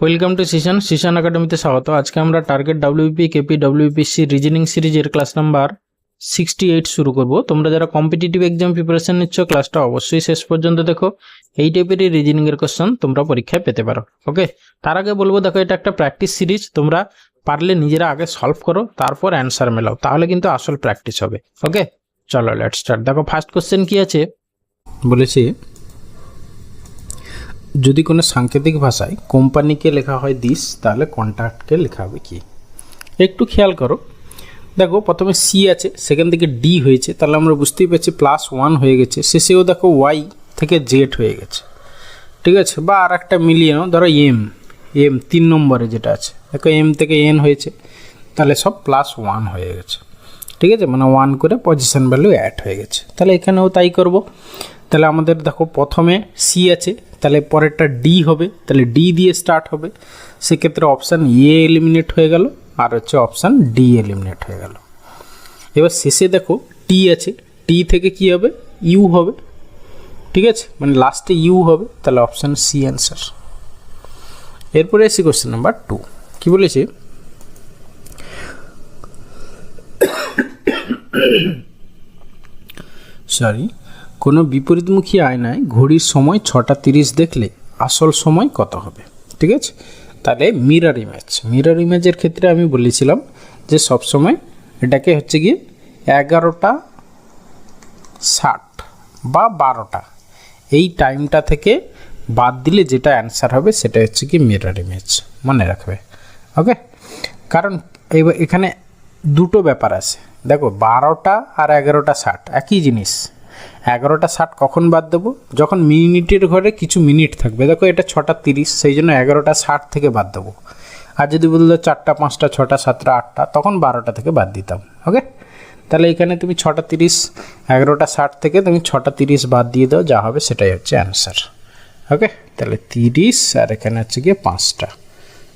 Welcome to সিশন সিশন একাডেমিতে স্বাগত। আজকে আমরা target WP KP WPC reasoning সিরিজের ক্লাস নাম্বার সিক্সটি এইট শুরু করব। তোমরা যারা কম্পিটিটিভ এক্সাম প্রিপারেশন নিচ্ছ ক্লাসটা অবশ্যই শেষ পর্যন্ত দেখো। এই টাইপেরই রিজনিং এর কোশ্চেন তোমরা পরীক্ষায় পেতে পারো। ওকে তার আগে বলব, দেখো, এটা একটা প্র্যাকটিস সিরিজ তোমরা পারলে নিজেরা আগে সলভ করো, তারপর অ্যান্সার মেলাও। তাহলে কিন্তু আসল প্র্যাকটিস হবে। ওকে চলো লেট স্টার্ট দেখো ফার্স্ট কোশ্চেন কি আছে? বলেছি যদি কোনো সাংকেতিক ভাষায় কোম্পানিকে লেখা হয় দিস তাহলে কন্ট্রাক্টকে লেখা হবে কি? একটু খেয়াল করো। দেখো, প্রথমে সি আছে সেখান থেকে ডি হয়েছে, তাহলে আমরা বুঝতেই পারছি প্লাস ওয়ান হয়ে গেছে। শেষেও দেখো ওয়াই থেকে জেড হয়ে গেছে। ঠিক আছে? বা আর একটা মিলিয়ে নাও, ধরো এম এম তিন নম্বরে যেটা আছে। দেখো এম থেকে এন হয়েছে, তাহলে সব প্লাস ওয়ান হয়ে গেছে। ঠিক আছে? মানে ওয়ান করে পজিশন ভ্যালু অ্যাড হয়ে গেছে। তাহলে এখানেও তাই করব। তাহলে আমাদের দেখো, প্রথমে সি আছে তাহলে পরেরটা ডি হবে, তাহলে ডি দিয়ে স্টার্ট হবে। সেক্ষেত্রে অপশান এ এলিমিনেট হয়ে গেল, আর হচ্ছে অপশান ডি এলিমিনেট হয়ে গেল। এবার শেষে দেখো টি আছে টি থেকে কি হবে? ইউ হবে। ঠিক আছে? মানে লাস্টে ইউ হবে, তাহলে অপশান সি অ্যান্সার এরপরে এসে কোশ্চেন নাম্বার টু কী বলেছে? সরি কোনো বিপরীতমুখী আয়নায় ঘড়ির সময় ছটা তিরিশ দেখলে আসল সময় কত হবে? ঠিক আছে? তাহলে মিরর ইমেজ মিরর ইমেজের ক্ষেত্রে আমি বলেছিলাম যে সবসময় এটাকে হচ্ছে গিয়ে এগারোটা ষাট বা বারোটা, এই টাইমটা থেকে বাদ দিলে যেটা অ্যান্সার হবে সেটা হচ্ছে কি মিরর ইমেজ মনে রাখবে? ওকে কারণ এখানে দুটো ব্যাপার আছে। দেখো, বারোটা আর এগারোটা ষাট, একই জিনিস। এগারোটা ষাট কখন বাদ দেবো? যখন মিনিটের ঘরে কিছু মিনিট থাকবে। দেখো এটা ছটা তিরিশ, সেই জন্য এগারোটা ষাট থেকে বাদ দেবো। আর যদি বলল চারটা, পাঁচটা, ছটা, সাতটা, আটটা, তখন বারোটা থেকে বাদ দিতাম। ওকে? তাহলে এখানে তুমি ছটা তিরিশ, এগারোটা ষাট থেকে তুমি ছটা তিরিশ বাদ দিয়ে দাও, যা হবে সেটাই হচ্ছে অ্যান্সার ওকে? তাহলে তিরিশ, আর এখানে হচ্ছে গিয়ে পাঁচটা।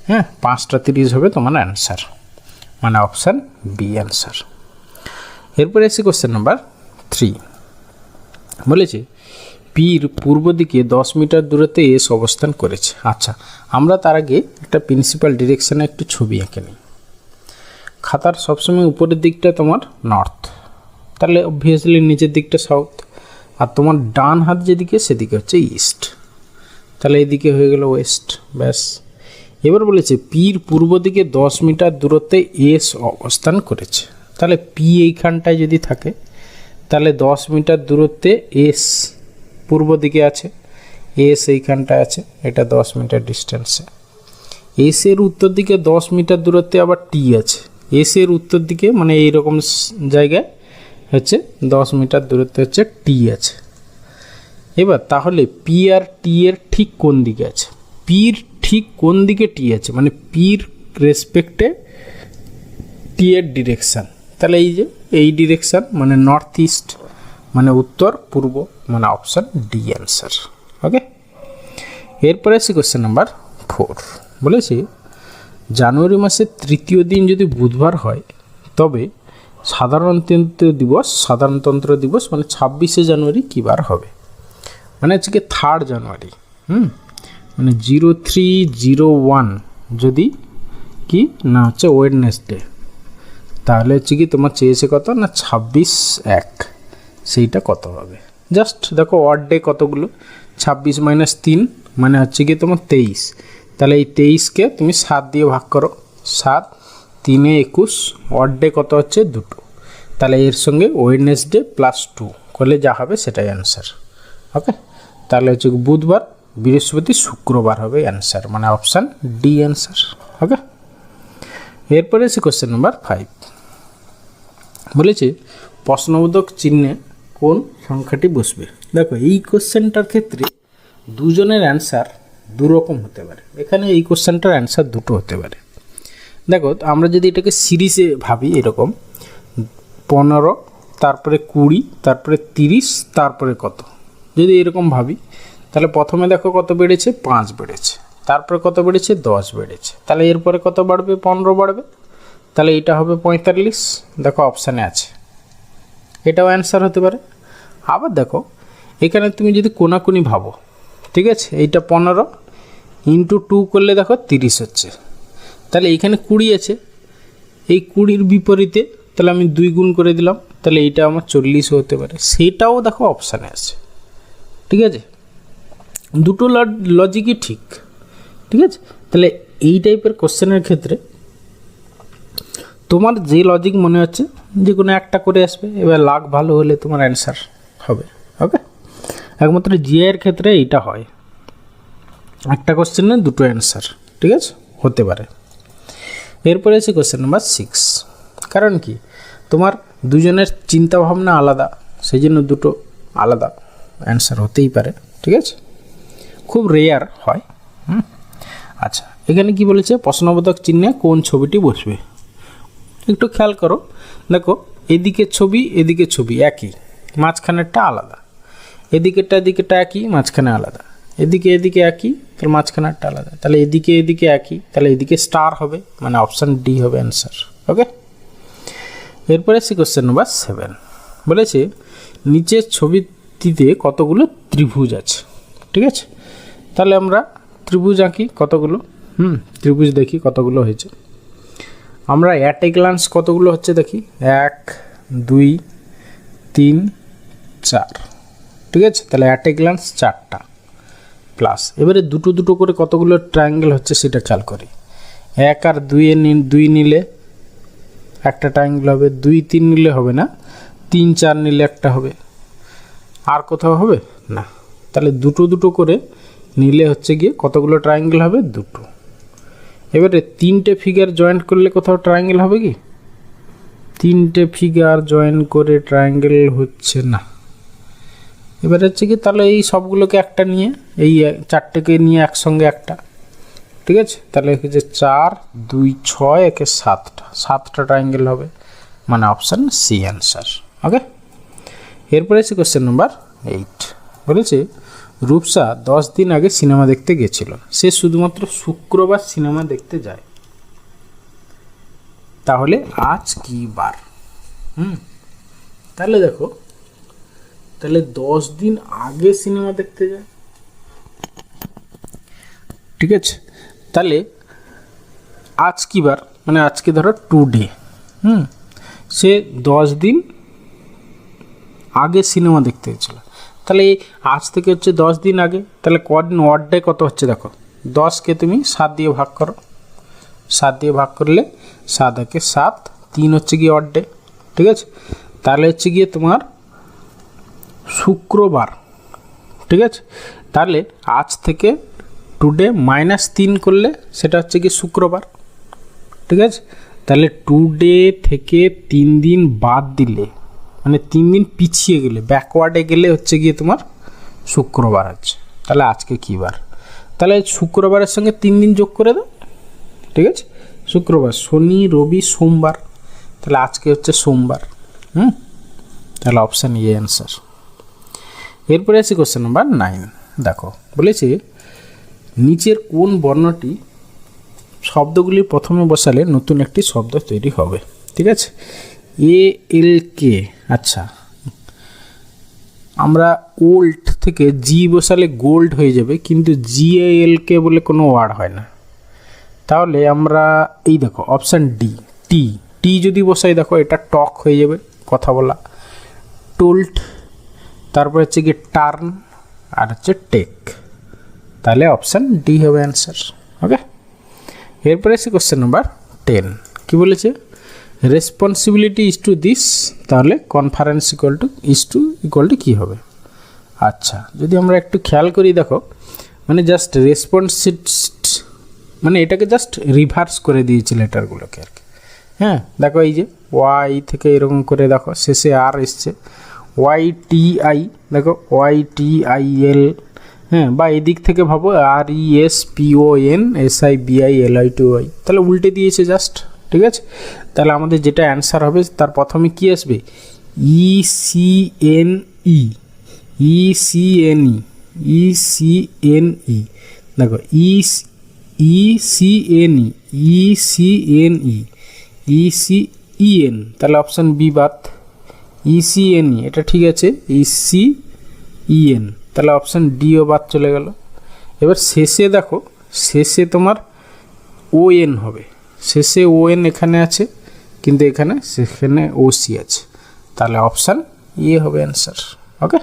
হ্যাঁ পাঁচটা তিরিশ হবে তোমার অ্যান্সার মানে অপশান বি অ্যান্সার এরপরে এসে কোশ্চেন নাম্বার থ্রি বলেছে, পীর পূর্ব দিকে দশ মিটার দূরত্বে এস অবস্থান করেছে। আচ্ছা আমরা তার আগে একটা প্রিন্সিপাল ডিরেকশানে একটু ছবি এঁকে নিই। খাতার সবসময় উপরের দিকটা তোমার নর্থ তাহলে অবভিয়াসলি নিচের দিকটা সাউথ আর তোমার ডান হাত যেদিকে, সেদিকে হচ্ছে ইস্ট তাহলে এদিকে হয়ে গেল ওয়েস্ট ব্যাস। এবার বলেছে, পির পূর্ব দিকে দশ মিটার দূরত্বে এস অবস্থান করেছে। তাহলে পি এইখানটায় যদি থাকে তাহলে দশ মিটার দূরত্বে এস পূর্ব দিকে আছে, এস এইখানটায় আছে, এটা দশ মিটার ডিস্টেন্সে এসের উত্তর দিকে দশ মিটার দূরত্বে আবার টি আছে। এসের উত্তর দিকে মানে এইরকম জায়গায় হচ্ছে দশ মিটার দূরত্বে হচ্ছে টি আছে। এবার তাহলে পি আর টি এর ঠিক কোন দিকে আছে? পির ঠিক কোন দিকে টি আছে? মানে পির রেসপেক্টে টি এর ডিরেকশান তাহলে এই যে, এই ডিরেকশান মানে নর্থ ইস্ট মানে উত্তর, পূর্ব মানে অপশান ডি অ্যান্সার ওকে এরপরে আছে কোশ্চেন নাম্বার ফোর বলেছি, জানুয়ারি মাসের তৃতীয় দিন যদি বুধবার হয়, তবে সাধারণতন্ত্র দিবস সাধারণতন্ত্র দিবস মানে ছাব্বিশে জানুয়ারি কী বার হবে? মানে হচ্ছে কি থার্ড জানুয়ারি, হুম? মানে জিরো থ্রি জিরো ওয়ান যদি কি? না, হচ্ছে ওয়েডনেসডে তাহলে হচ্ছে কি তোমার চেয়েছে কত না ছাব্বিশ এক? সেইটা কত হবে? জাস্ট দেখো ওয়ার্ড ডে কতগুলো? ছাব্বিশ মাইনাস তিন মানে হচ্ছে কি তোমার তেইশ। তাহলে এই তেইশকে তুমি সাত দিয়ে ভাগ করো। সাত, তিনে একুশ ওয়ার্ড ডে কত হচ্ছে? দুটো। তাহলে এর সঙ্গে ওয়েডনেসডে প্লাস টু করলে যা হবে সেটাই অ্যান্সার ওকে তাহলে হচ্ছে বুধবার, বৃহস্পতি, শুক্রবার হবে অ্যান্সার মানে অপশান ডি অ্যান্সার ওকে এরপরে আছে কোশ্চেন নাম্বার ফাইভ বলেছে প্রশ্নবোধক চিহ্নে কোন সংখ্যাটি বসবে। দেখো, এই কোশ্চেনটার ক্ষেত্রে দুজনের অ্যান্সার দুরকম হতে পারে। এখানে এই কোশ্চেনটার অ্যান্সার দুটো হতে পারে। দেখো আমরা যদি এটাকে সিরিজে ভাবি এরকম, পনেরো, তারপরে কুড়ি, তারপরে তিরিশ, তারপরে কত? যদি এরকম ভাবি, তাহলে প্রথমে দেখো কত বেড়েছে? পাঁচ বেড়েছে। তারপরে কত বেড়েছে? দশ বেড়েছে। তাহলে এরপরে কত বাড়বে? পনেরো বাড়বে। তাহলে এটা হবে পঁয়তাল্লিশ। দেখো অপশানে আছে। এটাও অ্যান্সার হতে পারে। আবার দেখো, এখানে তুমি যদি কোনাকুনি ভাবো, ঠিক আছে? এইটা পনেরো ইন্টু টু করলে দেখো তিরিশ হচ্ছে। তাহলে এইখানে কুড়ি আছে। এই কুড়ির বিপরীতে তাহলে আমি দুই গুণ করে দিলাম। তাহলে এইটা আমার চল্লিশও হতে পারে। সেটাও দেখো অপশানে আছে। ঠিক আছে? দুটো লজিকই ঠিক। ঠিক আছে? তাহলে এই টাইপের কোশ্চেনের ক্ষেত্রে তোমার যে লজিক মনে হচ্ছে, যে কোনো একটা করে আসবে, এবার লাখ ভালো হলে তোমার অ্যান্সার হবে ওকে একমাত্র জিআইয়ের ক্ষেত্রে এইটা হয়। একটা কোশ্চেনে দুটো অ্যান্সার ঠিক আছে? হতে পারে। এরপরে আছে কোশ্চেন নাম্বার সিক্স কারণ কি? তোমার দুজনের চিন্তা ভাবনা আলাদা সেই জন্য দুটো আলাদা অ্যান্সার হতেই পারে, ঠিক আছে? খুব রেয়ার হয় আচ্ছা এখানে কি বলেছে? প্রশ্নবোধক চিহ্নে কোন ছবিটি বসবে? একটু খেয়াল করো। দেখো, এদিকে ছবি এদিকে ছবি একই, মাঝখানেরটা আলাদা। এদিকেরটা এদিকেরটা একই, মাঝখানে আলাদা। এদিকে এদিকে একই, তাহলে মাঝখানেরটা আলাদা। তাহলে এদিকে এদিকে একই, তাহলে এদিকে স্টার হবে মানে অপশান ডি হবে অ্যান্সার ওকে এরপরে সে কোশ্চেন নাম্বার সেভেন বলেছে, নিচের ছবিটিতে কতগুলো ত্রিভুজ আছে? ঠিক আছে? তাহলে আমরা ত্রিভুজ আঁকি কতগুলো? হুম, ত্রিভুজ দেখি কতগুলো হয়েছে। আমরা অ্যাট এ গ্লান্স কতগুলো হচ্ছে দেখি? এক, দুই, তিন, চার। ঠিক আছে? তাহলে অ্যাট এ গ্লান্স চারটা প্লাস এবারে দুটো দুটো করে কতগুলো ট্রায়াঙ্গেল হচ্ছে সেটা খেয়াল করি। এক আর দুইয়ে দুই নিলে একটা ট্রায়াঙ্গেল হবে, দুই, তিন নিলে হবে না, তিন, চার নিলে একটা হবে। আর কোথাও হবে? না। তাহলে দুটো দুটো করে নিলে হচ্ছে গিয়ে কতগুলো ট্রায়াঙ্গেল হবে? দুটো। এবারে তিনটে ফিগার জয়েন্ট করলে কোথাও ট্রায়াঙ্গেল হবে কি? তিনটে ফিগার জয়েন করে ট্রায়াঙ্গেল হচ্ছে না। এবার হচ্ছে কি, তাহলে এই সবগুলোকে একটা নিয়ে, এই চারটেকে নিয়ে একসঙ্গে একটা। ঠিক আছে? তাহলে হচ্ছে চার, দুই, ছয়, একে সাতটা। সাতটা ট্রায়াঙ্গেল হবে। মানে অপশান সি অ্যান্সার ওকে এরপরে আছে কোশ্চেন নাম্বার এইট বলেছে রূপসা দশ দিন আগে সিনেমা দেখতে গেছিল। সে শুধুমাত্র শুক্রবার সিনেমা দেখতে যায়। তাহলে আজ কি বার? হুম? তাহলে দেখো, তাহলে দশ দিন আগে সিনেমা দেখতে যায়। ঠিক আছে? তাহলে আজ কি বার? মানে আজকে ধরো টু ডে হুম? সে দশ দিন আগে সিনেমা দেখতে গেছিল। তাহলে আজ থেকে হচ্ছে দশ দিন আগে, তাহলে কদিন ওয়ার্ড ডে কত হচ্ছে দেখো? দশকে তুমি সাত দিয়ে ভাগ করো। সাত দিয়ে ভাগ করলে সাত একে সাত, তিন হচ্ছে গিয়ে অড ডে ঠিক আছে? তাহলে হচ্ছে গিয়ে তোমার শুক্রবার, ঠিক আছে? তাহলে আজ থেকে টুডে মাইনাস তিন করলে সেটা হচ্ছে কি শুক্রবার, ঠিক আছে? তাহলে টুডে থেকে তিন দিন বাদ দিলে মানে তিন দিন পিছিয়ে গেলে ব্যাকওয়ার্ডে গেলে হচ্ছে গিয়ে তোমার শুক্রবার আছে। তাহলে আজকে কী বার? তাহলে শুক্রবারের সঙ্গে তিন দিন যোগ করে দাও, ঠিক আছে? শুক্রবার, শনি, রবি, সোমবার, তাহলে আজকে হচ্ছে সোমবার, হুম? তাহলে অপশান ইয়ে অ্যান্সার এরপরে আছে কোশ্চেন নাম্বার নাইন দেখো, বলেছে, নিচের কোন বর্ণটি শব্দগুলি প্রথমে বসালে নতুন একটি শব্দ তৈরি হবে, ঠিক আছে? এ, এল, কে। আচ্ছা। আমরা ওল্ড থেকে জি বসালে গোল্ড হয়ে যাবে, কিন্তু জি এল, কে বলে কোনো ওয়ার্ড হয় না। তাহলে আমরা এই দেখো, অপশান ডি, টি। টি যদি বসাই, দেখো, এটা টক হয়ে যাবে, কথা বলা। টোল্ট তারপর হচ্ছে কি টার্ন, আর হচ্ছে টেক। তাহলে অপশান ডি হবে অ্যান্সার, ওকে? এরপরে এসে কোশ্চেন নাম্বার টেন। কী বলেছে? রেসপন্সিবিলিটি ইজ টু দিস তাহলে conference equal to is to equal to কী হবে? আচ্ছা যদি আমরা একটু খেয়াল করি, দেখো মানে জাস্ট রেসপন্সি মানে এটাকে জাস্ট রিভার্স করে দিয়েছে লেটারগুলোকে আর কি। হ্যাঁ দেখো এই যে ওয়াই থেকে এরকম করে, দেখো, শেষে আর এসছে। ওয়াই টি আই দেখো ওয়াই টি আই এল হ্যাঁ বা এদিক থেকে ভাবো আর E S P O N S I B I L I T Y তাহলে উল্টে দিয়েছে জাস্ট ঠিক আছে? তাহলে আমাদের যেটা অ্যান্সার হবে, তার প্রথমে কি আসবে? E C N E E C N E E C N E দেখো E E C N E E C N E E C E N তাহলে অপশান বি বাদ ই সি এন ই এটা ঠিক আছে E C E N তাহলে option ডিও বাদ চলে গেল। এবার শেষে দেখো, শেষে তোমার ও এন হবে। শেষে ও এন এখানে আছে, কিন্তু এখানে সেখানে ও সি আছে। তাহলে অপশান ইয়ে হবে অ্যান্সার ওকে